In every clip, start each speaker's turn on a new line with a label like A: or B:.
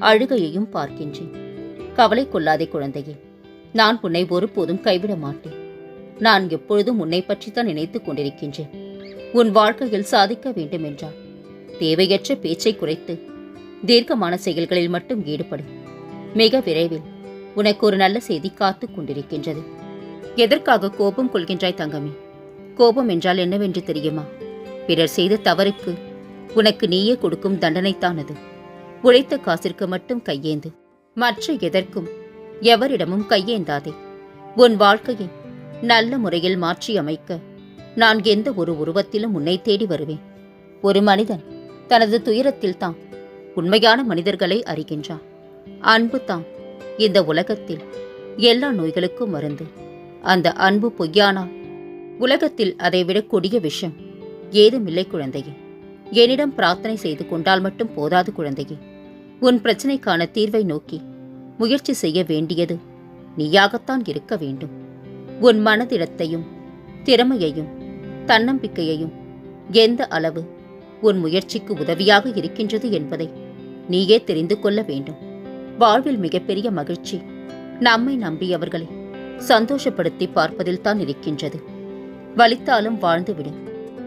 A: அழுகையையும் பார்க்கின்றேன். கவலை கொள்ளாதே குழந்தையே நான் உன்னை ஒருபோதும் கைவிட மாட்டேன். நான் எப்பொழுதும் உன்னை பற்றித்தான் நினைத்துக் கொண்டிருக்கின்றேன். உன் வாழ்க்கையில் சாதிக்க வேண்டும் என்றால் தேவையற்ற பேச்சை குறைத்து தீர்க்கமான செயல்களில் மட்டும் ஈடுபடு. மிக விரைவில் உனக்கு ஒரு நல்ல செய்தி காத்துக் கொண்டிருக்கின்றது. எதற்காக கோபம் கொள்கின்றாய் தங்கமே? கோபம் என்றால் என்னவென்று தெரியுமா? பிறர் செய்த தவறுக்கு உனக்கு நீயே கொடுக்கும் தண்டனைத்தானது. அது உழைத்த காசிற்கு மட்டும் கையேந்து மற்ற எதற்கும் எவரிடமும் கையேந்தாதே. உன் வாழ்க்கையை நல்ல முறையில் மாற்றி அமைக்க நான் எந்த ஒரு உருவத்திலும் உன்னை தேடி வருவேன். ஒரு மனிதன் தனது துயரத்தில் தான் உண்மையான மனிதர்களை அறிகின்றான். அன்பு தான் இந்த உலகத்தில் எல்லா நோய்களுக்கும் மருந்து. அந்த அன்பு பொய்யானால் உலகத்தில் அதைவிட கொடிய விஷம். ஏதுமில்லை குழந்தையே. என்னிடம் பிரார்த்தனை செய்து கொண்டால் மட்டும் போதாது குழந்தையே. உன் பிரச்சனைக்கான தீர்வை நோக்கி முயற்சி செய்ய வேண்டியது நீயாகத்தான் இருக்க வேண்டும். உன் மனதிடத்தையும் திறமையையும் தன்னம்பிக்கையையும் எந்த அளவு உன் முயற்சிக்கு உதவியாக இருக்கின்றது என்பதை நீயே தெரிந்து கொள்ள வேண்டும். வாழ்வில் மிகப்பெரிய மகிழ்ச்சி நம்மை நம்பியவர்களை சந்தோஷப்படுத்தி பார்ப்பதில் தான் இருக்கின்றது. வலித்தாலும் வாழ்ந்துவிடு.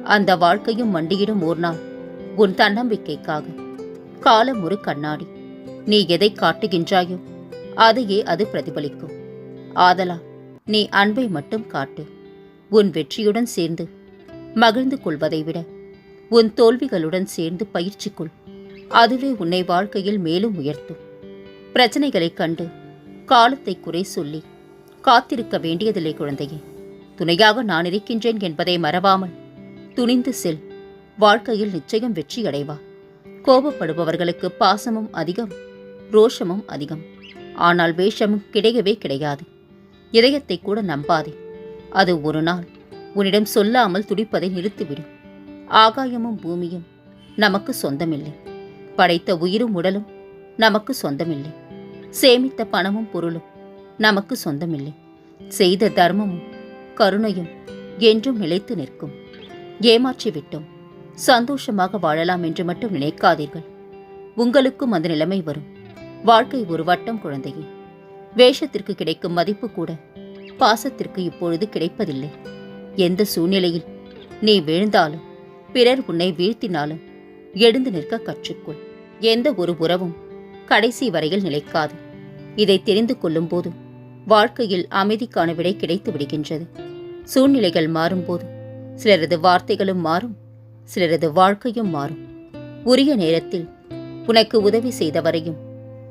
A: அந்த வாழ்க்கையும் மண்டியிடும் ஓர் நாள் உன் தன்னம்பிக்கைக்காக காலம் ஒரு கண்ணாடி. நீ எதை காட்டுகின்றாயோ அதையே அது பிரதிபலிக்கும். ஆதலா நீ அன்பை மட்டும் காட்டு. உன் வெற்றியுடன் சேர்ந்து மகிழ்ந்து கொள்வதை விட உன் தோல்விகளுடன் சேர்ந்து பயிற்சி கொள் அதுவே உன்னை வாழ்க்கையில் மேலும் உயர்த்தும். பிரச்சனைகளைக் கண்டு காலத்தை குறை சொல்லி காத்திருக்க வேண்டியதில்லை குழந்தையே. துணையாக நான் இருக்கின்றேன் என்பதை மறவாமல் துணிந்து செல். வாழ்க்கையில் நிச்சயம் வெற்றி அடைவா கோபப்படுபவர்களுக்கு பாசமும் அதிகம் ரோஷமும் அதிகம். ஆனால் வேஷமும் கிடையவே கிடையாது. இதயத்தை கூட நம்பாதே. அது ஒரு நாள் உன்னிடம் சொல்லாமல் துடிப்பதை நிறுத்திவிடும் ஆகாயமும் பூமியும் நமக்கு சொந்தமில்லை. படைத்த உயிரும் உடலும் நமக்கு சொந்தமில்லை. சேமித்த பணமும் பொருளும் நமக்கு சொந்தமில்லை. செய்த தர்மமும் கருணையும் என்றும் நிலைத்து நிற்கும். ஏமாற்றிவிட்டோம். சந்தோஷமாக வாழலாம் என்று மட்டும் நினைக்காதீர்கள். உங்களுக்கும் அந்த நிலைமை வரும். வாழ்க்கை ஒரு வட்டம் குழந்தையே. வேஷத்திற்கு கிடைக்கும் மதிப்பு கூட பாசத்திற்கு இப்பொழுது கிடைப்பதில்லை. எந்த சூழ்நிலையில் நீ வீழ்ந்தாலும் பிறர் உன்னை வீழ்த்தினாலும் எழுந்து நிற்க கற்றுக்கொள். எந்த ஒரு உறவும் கடைசி வரையில் நிலைக்காது. இதை தெரிந்து கொள்ளும் போது வாழ்க்கையில் அமைதிக்கான விடை கிடைத்து விடுகின்றது. சூழ்நிலைகள் மாறும்போது சிலரது வார்த்தைகளும் மாறும். சிலரது வாழ்க்கையும் மாறும். உரிய நேரத்தில் உனக்கு உதவி செய்தவரையும்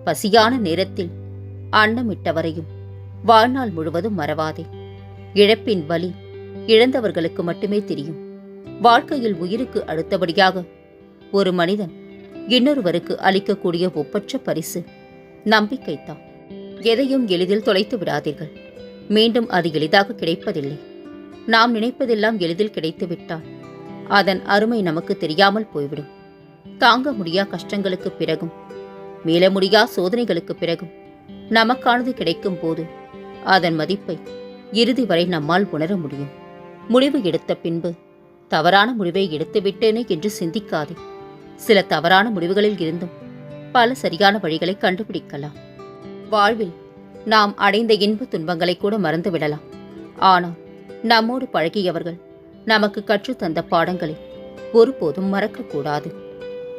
A: பசியான நேரத்தில் அன்னமிட்டவரையும் வாழ்நாள் முழுவதும் மறவாதே. இழப்பின் வலி இழந்தவர்களுக்கு மட்டுமே தெரியும். வாழ்க்கையில் உயிருக்கு அடுத்தபடியாக ஒரு மனிதன் இன்னொருவருக்கு அளிக்கக்கூடிய ஒப்பற்ற பரிசு நம்பிக்கைத்தான் எதையும் எளிதில் தொலைத்து விடாதீர்கள். மீண்டும் அது எளிதாக கிடைப்பதில்லை. நாம் நினைப்பதெல்லாம் எளிதில் கிடைத்துவிட்டால் அதன் அருமை நமக்கு தெரியாமல் போய்விடும். தாங்க முடியா கஷ்டங்களுக்கு பிறகும் மீள முடியா சோதனைகளுக்கு பிறகும் நமக்கானது கிடைக்கும் போது அதன் மதிப்பை இறுதி வரை நம்மால் உணர முடியும். முடிவு எடுத்த பின்பு தவறான முடிவை எடுத்துவிட்டேனே என்று சிந்திக்காதே. சில தவறான முடிவுகளில் இருந்தும் பல சரியான வழிகளை கண்டுபிடிக்கலாம். வாழ்வில் நாம் அடைந்த இன்ப துன்பங்களை கூட மறந்துவிடலாம். ஆனால் நம்மோடு பழகியவர்கள் நமக்கு கற்றுத்தந்த பாடங்களை ஒருபோதும் மறக்கக்கூடாது.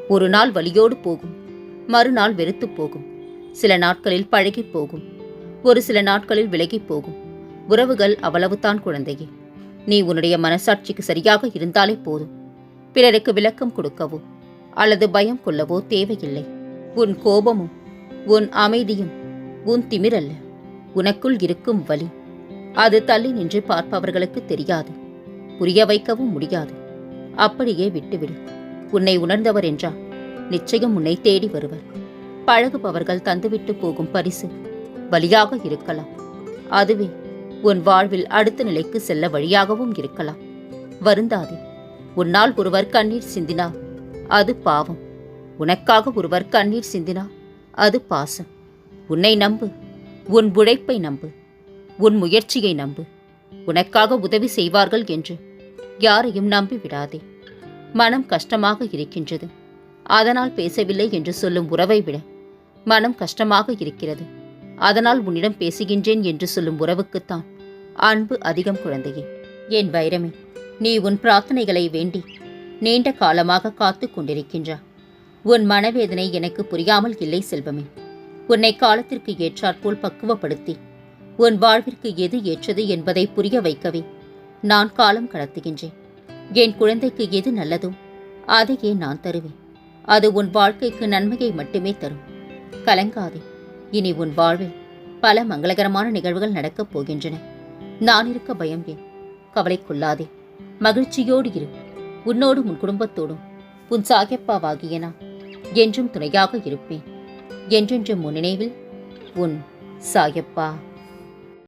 A: ஒரு நாள் வலியோடு போகும் மறுநாள் வெறுத்துப் போகும் சில நாட்களில் பழகிப் போகும் ஒரு சில நாட்களில் விலகிப் போகும். உறவுகள் அவ்வளவுதான் குழந்தையே. நீ உன்னுடைய மனசாட்சிக்கு சரியாக இருந்தாலே போதும். பிறருக்கு விளக்கம் கொடுக்கவோ அல்லது பயம் கொள்ளவோ தேவையில்லை. உன் கோபமும் உன் அமைதியும் உன் திமிரல்ல. உனக்குள் இருக்கும் வலி அது தள்ளி நின்று பார்ப்பவர்களுக்கு தெரியாது. புரிய வைக்கவும் முடியாது. அப்படியே விட்டுவிடு. உன்னை உணர்ந்தவர் என்றால் நிச்சயம் உன்னை தேடி வருவர். பழகுபவர்கள் தந்துவிட்டு போகும் பரிசு வழியாக இருக்கலாம். அதுவே உன் வாழ்வில் அடுத்த நிலைக்கு செல்ல வழியாகவும் இருக்கலாம். வருந்தாதே உன்னால் ஒருவர் கண்ணீர் சிந்தினா அது பாவம். உனக்காக ஒருவர் கண்ணீர் சிந்தினா அது பாசம். உன்னை நம்பு உன் உழைப்பை நம்பு உன் முயற்சியை நம்பு. உனக்காக உதவி செய்வார்கள் என்று யாரையும் நம்பி விடாதே மனம் கஷ்டமாக இருக்கின்றது. அதனால் பேசவில்லை என்று சொல்லும் உறவை விட மனம் கஷ்டமாக இருக்கிறது. அதனால் உன்னிடம் பேசுகின்றேன் என்று சொல்லும் உறவுக்குத்தான் அன்பு அதிகம் குழந்தையே. என் வைரமே நீ உன் பிரார்த்தனைகளை வேண்டி நீண்ட காலமாக காத்துக் கொண்டிருக்கின்றா உன் மனவேதனை எனக்கு புரியாமல் இல்லை செல்வமே. உன்னை காலத்திற்கு ஏற்றாற்போல் பக்குவப்படுத்தி உன் வாழ்விற்கு எது ஏற்றது என்பதை புரிய வைக்கவே நான் காலம் கடத்துகின்றேன். என் குழந்தைக்கு எது நல்லதோ அதையே நான் தருவேன். அது உன் வாழ்க்கைக்கு நன்மையை மட்டுமே தரும். கலங்காதே இனி உன் வாழ்வில் பல மங்களகரமான நிகழ்வுகள் நடக்கப் போகின்றன. நான் இருக்க பயம் ஏன்? கவலை கொள்ளாதே. மகிழ்ச்சியோடு இரு. உன்னோடும் உன் குடும்பத்தோடும் உன் சாயப்பாவாகிய நான் என்றும் துணையாக இருப்பேன். என்றென்றும் உன் நினைவில் உன் சாயப்பா